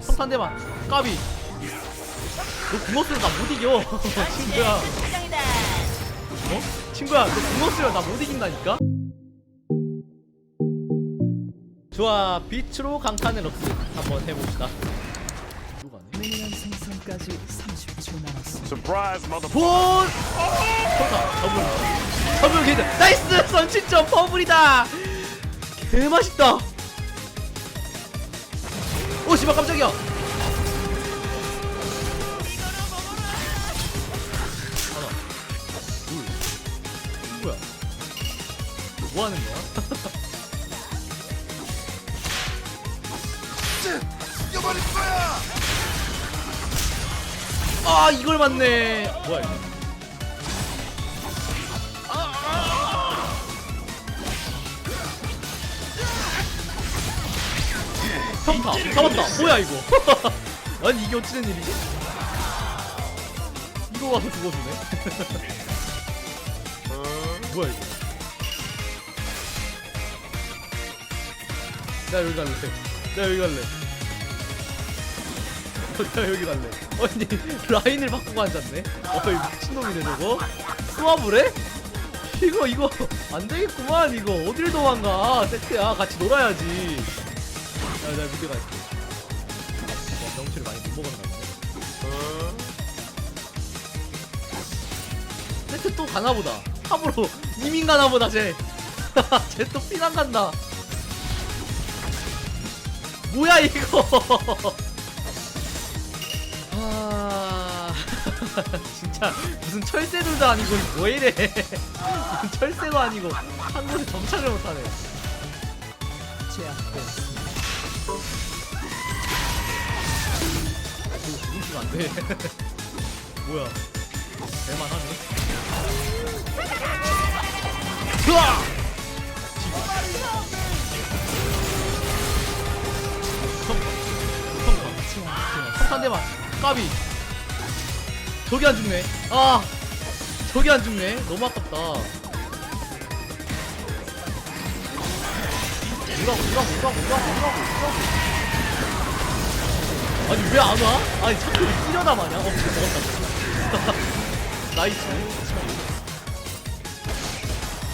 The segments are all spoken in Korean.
성판 대만 까비 너 궁었으면 나 못 이겨 친구야 어? 친구야 너 궁었으면 나 못 이긴다니까 좋아 빛으로 강탄을 럭스 한번 해봅시다 미니언 생성까지 30초 남았습니다. Surprise, mother. 본! 성판 전문 전문 기술 나이스 선취점 버블이다 개맛있다. 오 씨발 깜짝이야. 하나 둘 뭐야? 뭐 하는 거야? 죽여버릴 거야. 아 이걸 맞네. 뭐야 이거 평타 잡았다. 뭐야 이거? 아니 이게 어찌된 일이지? 이거 와서 죽어주네. 뭐야 이거? 나 여기 갈래. 나 여기 갈래. 나 여기 갈래. 아니 라인을 바꾸고 앉았네? 어이 미친놈이네 저거. 수화불 해? 이거 이거 안되겠구만 이거. 어딜 도망가? 세트야. 같이 놀아야지 야 내가 밑에 갈게. 와 명치를 많이 못 먹었나 보네. 세트 또 가나 보다. 탑으로 이민 가나 보다 쟤 쟤또 피난 간다. 뭐야 이거? 아 진짜 무슨 철새들도 아니고 뭐 이래? 무슨 철새도 아니고 한 곳에 정착을 못하네. 제압되었습니다. 죽으시면 안 돼 뭐야 될만하네 으아 석탄 대만 까비. 저기 안 죽네. 아 저기 안 죽네. 너무 아깝다 오라고 오라고 오라고 오라고 오라고 오라고 아니 왜 안 와? 아니 자꾸 왜 뛰려다 마냐? 어 먹었다 나이스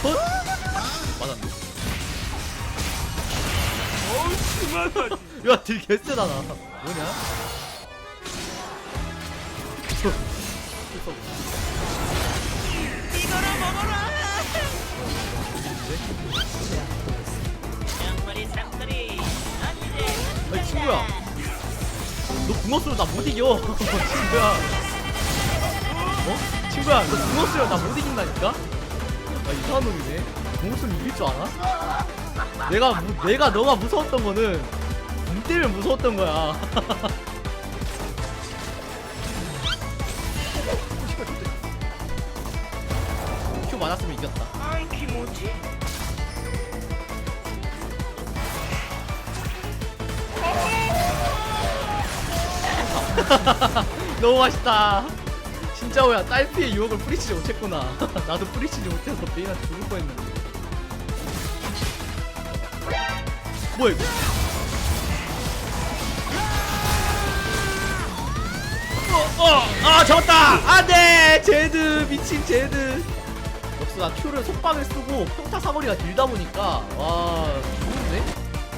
헛? 맞았네 야, 딜 개쎄다, 나. 뭐냐? 양머리 쌍둥이. 아니, 친구야. 너 궁어 쓰면 나 못 이겨. 친구야. 어? 친구야, 너 궁어 쓰면 나 못 이긴다니까? 아, 이상한 놈이네. 궁어 쓰면 이길 줄 아나? 내가, 무, 내가 너가 무서웠던 거는, 문 때문에 무서웠던 거야. 큐 맞았으면 이겼다. 아이 키모지. 너무 맛있다. 진짜 뭐야 딸피의 유혹을 뿌리치지 못했구나. 나도 뿌리치지 못해서 베인한테 죽을 뻔했는데. 뭐야 이거? 어, 어, 아 잡았다. 안돼, 제드 미친 제드. 역시 나 큐를 속박을 쓰고 평타 사거리가 길다 보니까 와 좋은데?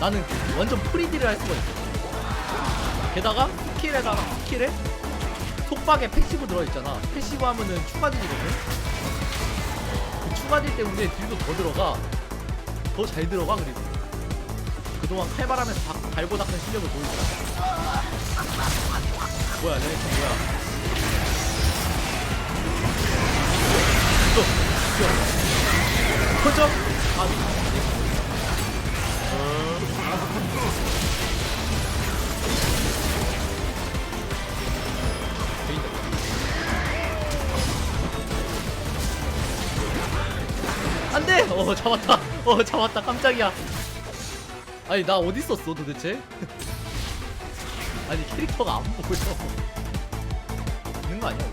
나는 완전 프리딜을 할 수가 있어. 게다가 스킬에다가 스킬에 속박에 패시브 들어있잖아. 패시브 하면은 추가딜이거든. 그 추가딜 때문에 딜도 더 들어가. 더 잘 들어가 그리고. 그동안 칼바람에서 다, 갈고 닦는 실력을 보여주라 뭐야 레이컨 뭐야? 또 뛰어. 커져 아베 어 잡았다. 어 잡았다. 깜짝이야. 아니 나 어디 있었어 도대체? 아니 캐릭터가 안 보여. 있는 거 아니야?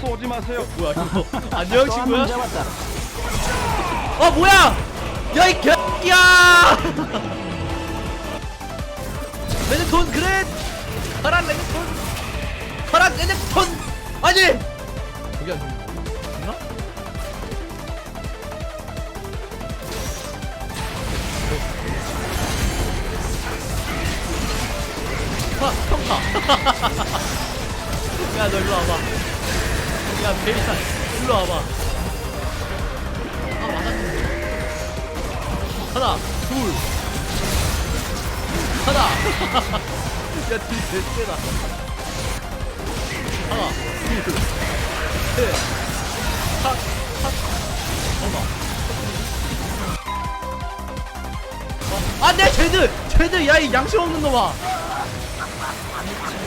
쏘지 마세요. 뭐야 이거? 안녕 친구야? 잡았다. 어 뭐야? 야이 개야! 레넥톤 그래 가라 레넥톤 가라 레넥톤 아니 저기 안 야 너 일로 와봐. 야 베리타 일로 와봐. 아 맞았는데. 하나 둘. 하나. 야뒤 넷째다. 하나 둘 셋. 핫, 핫. 어머. 어, 안돼 쟤들 쟤들 야 이 양심 없는 놈아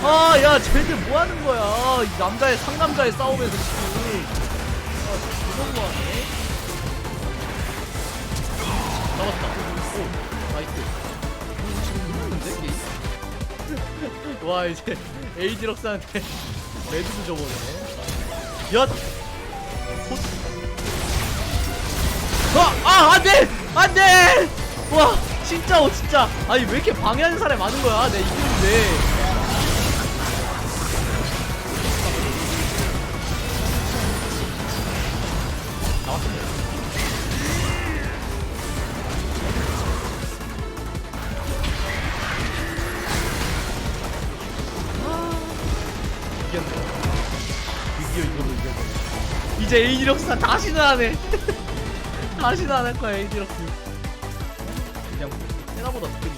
아 야 쟤들 뭐 하는 거야 이 남자의 상남자의 싸움에서 지금 아 그런 거 하네 잡았다 오 나이스 지금 이겼는데 게임 와 이제 에이지럭스한테 레드도 줘보네 엿 헛. 아, 아, 안 돼! 안 돼! 와, 진짜, 어, 진짜. 아니, 왜 이렇게 방해하는 사람이 많은 거야? 내 이기는데. 이겼네. 드디어 이걸로 이겼네. 이제 에이지 럭스 다시는 안 해. 다시는 안 할 거야, 에이지 럭스. 그냥, 좋겠네.